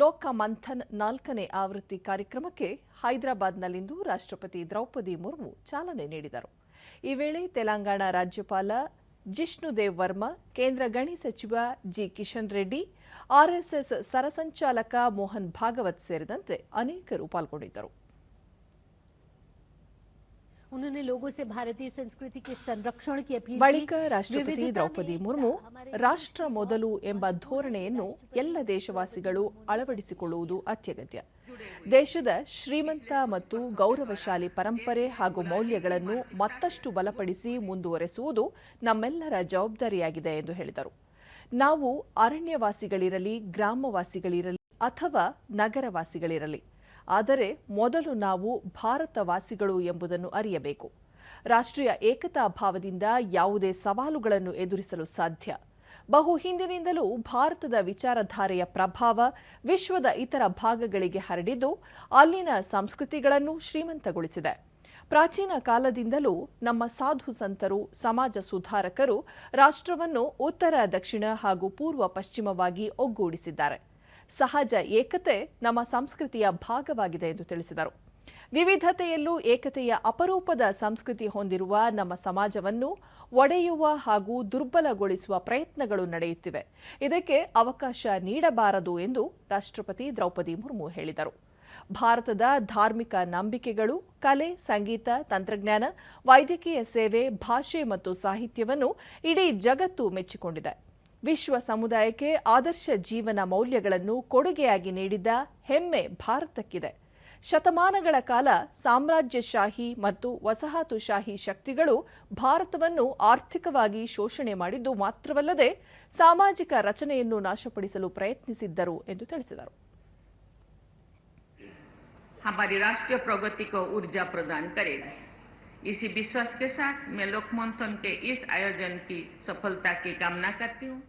ಲೋಕ ಮಂಥನ್ ನಾಲ್ಕನೇ ಆವೃತ್ತಿ ಕಾರ್ಯಕ್ರಮಕ್ಕೆ ಹೈದರಾಬಾದ್ನಲ್ಲಿಂದು ರಾಷ್ಟ್ರಪತಿ ದ್ರೌಪದಿ ಮುರ್ಮು ಚಾಲನೆ ನೀಡಿದರು. ಈ ವೇಳೆ ತೆಲಂಗಾಣ ರಾಜ್ಯಪಾಲ ಜಿಷ್ಣುದೇವ್ ವರ್ಮಾ, ಕೇಂದ್ರ ಗಣಿ ಸಚಿವ ಜಿ. ಕಿಶನ್ ರೆಡ್ಡಿ ಆರ್ಎಸ್ಎಸ್ ಸರಸಂಚಾಲಕ ಮೋಹನ್ ಭಾಗವತ್ ಸೇರಿದಂತೆ ಅನೇಕರು ಪಾಲ್ಗೊಂಡಿದ್ದರು. उन्होंने लोगों से भारतीय संस्कृति के संरक्षण की अपील ಬಳಿಕ की ರಾಷ್ಟ್ರಪತಿ विविधता ದ್ರೌಪದಿ में ಮುರ್ಮು हमारे ರಾಷ್ಟ್ರ ಮೊದಲು ಎಂಬ ಧೋರಣೆಯನ್ನು ಎಲ್ಲ ದೇಶವಾಸಿಗಳು ಅಳವಡಿಸಿಕೊಳ್ಳುವುದು ಅತ್ಯಗತ್ಯ ದೇಶದ ಶ್ರೀಮಂತ ಮತ್ತು ಗೌರವಶಾಲಿ ಪರಂಪರೆ ಹಾಗೂ ಮೌಲ್ಯಗಳನ್ನು ಮತ್ತಷ್ಟು ಬಲಪಡಿಸಿ ಮುಂದುವರೆಸುವುದು ನಮ್ಮೆಲ್ಲರ ಜವಾಬ್ದಾರಿಯಾಗಿದೆ ಎಂದು ಹೇಳಿದರು ನಾವು ಅರಣ್ಯವಾಸಿಗಳಿರಲಿ ಗ್ರಾಮವಾಸಿಗಳಿರಲಿ ಅಥವಾ ನಗರವಾಸಿಗಳಿರಲಿ ಆದರೆ ಮೊದಲು ನಾವು ಭಾರತವಾಸಿಗಳು ಎಂಬುದನ್ನು ಅರಿಯಬೇಕು. ರಾಷ್ಟ್ರೀಯ ಏಕತಾ ಭಾವದಿಂದ ಯಾವುದೇ ಸವಾಲುಗಳನ್ನು ಎದುರಿಸಲು ಸಾಧ್ಯ. ಬಹು ಹಿಂದಿನಿಂದಲೂ ಭಾರತದ ವಿಚಾರಧಾರೆಯ ಪ್ರಭಾವ ವಿಶ್ವದ ಇತರ ಭಾಗಗಳಿಗೆ ಹರಡಿದ್ದು ಅಲ್ಲಿನ ಸಂಸ್ಕೃತಿಗಳನ್ನು ಶ್ರೀಮಂತಗೊಳಿಸಿದೆ. ಪ್ರಾಚೀನ ಕಾಲದಿಂದಲೂ ನಮ್ಮ ಸಾಧು ಸಂತರು, ಸಮಾಜ ಸುಧಾರಕರು ರಾಷ್ಟ್ರವನ್ನು ಉತ್ತರ, ದಕ್ಷಿಣ ಹಾಗೂ ಪೂರ್ವ, ಪಶ್ಚಿಮವಾಗಿ ಒಗ್ಗೂಡಿಸಿದ್ದಾರೆ. ಸಹಜ ಏಕತೆ ನಮ್ಮ ಸಂಸ್ಕೃತಿಯ ಭಾಗವಾಗಿದೆ ಎಂದು ತಿಳಿಸಿದರು. ವಿವಿಧತೆಯಲ್ಲೂ ಏಕತೆಯ ಅಪರೂಪದ ಸಂಸ್ಕೃತಿ ಹೊಂದಿರುವ ನಮ್ಮ ಸಮಾಜವನ್ನು ಒಡೆಯುವ ಹಾಗೂ ದುರ್ಬಲಗೊಳಿಸುವ ಪ್ರಯತ್ನಗಳು ನಡೆಯುತ್ತಿವೆ. ಇದಕ್ಕೆ ಅವಕಾಶ ನೀಡಬಾರದು ಎಂದು ರಾಷ್ಟ್ರಪತಿ ದ್ರೌಪದಿ ಮುರ್ಮು ಹೇಳಿದರು. ಭಾರತದ ಧಾರ್ಮಿಕ ನಂಬಿಕೆಗಳು, ಕಲೆ, ಸಂಗೀತ, ತಂತ್ರಜ್ಞಾನ, ವೈದ್ಯಕೀಯ ಸೇವೆ, ಭಾಷೆ ಮತ್ತು ಸಾಹಿತ್ಯವನ್ನು ಇಡೀ ಜಗತ್ತು ಮೆಚ್ಚಿಕೊಂಡಿದೆ. ವಿಶ್ವ ಸಮುದಾಯಕ್ಕೆ ಆದರ್ಶ ಜೀವನ ಮೌಲ್ಯಗಳನ್ನು ಕೊಡುಗೆಯಾಗಿ ನೀಡಿದ್ದ ಹೆಮ್ಮೆ ಭಾರತಕ್ಕಿದೆ ಶತಮಾನಗಳ ಕಾಲ ಸಾಮ್ರಾಜ್ಯಶಾಹಿ ಮತ್ತು ವಸಾಹತುಶಾಹಿ ಶಕ್ತಿಗಳು ಭಾರತವನ್ನು ಆರ್ಥಿಕವಾಗಿ ಶೋಷಣೆ ಮಾಡಿದ್ದು ಮಾತ್ರವಲ್ಲದೆ ಸಾಮಾಜಿಕ ರಚನೆಯನ್ನು ನಾಶಪಡಿಸಲು ಪ್ರಯತ್ನಿಸಿದ್ದರು ಎಂದು ತಿಳಿಸಿದರು हमारी राष्ट्रीय प्रगति को ऊर्जा प्रदान करेगी इसी विश्वास के साथ मैं लोकमंथन के इस आयोजन की सफलता की कामना करती हूँ।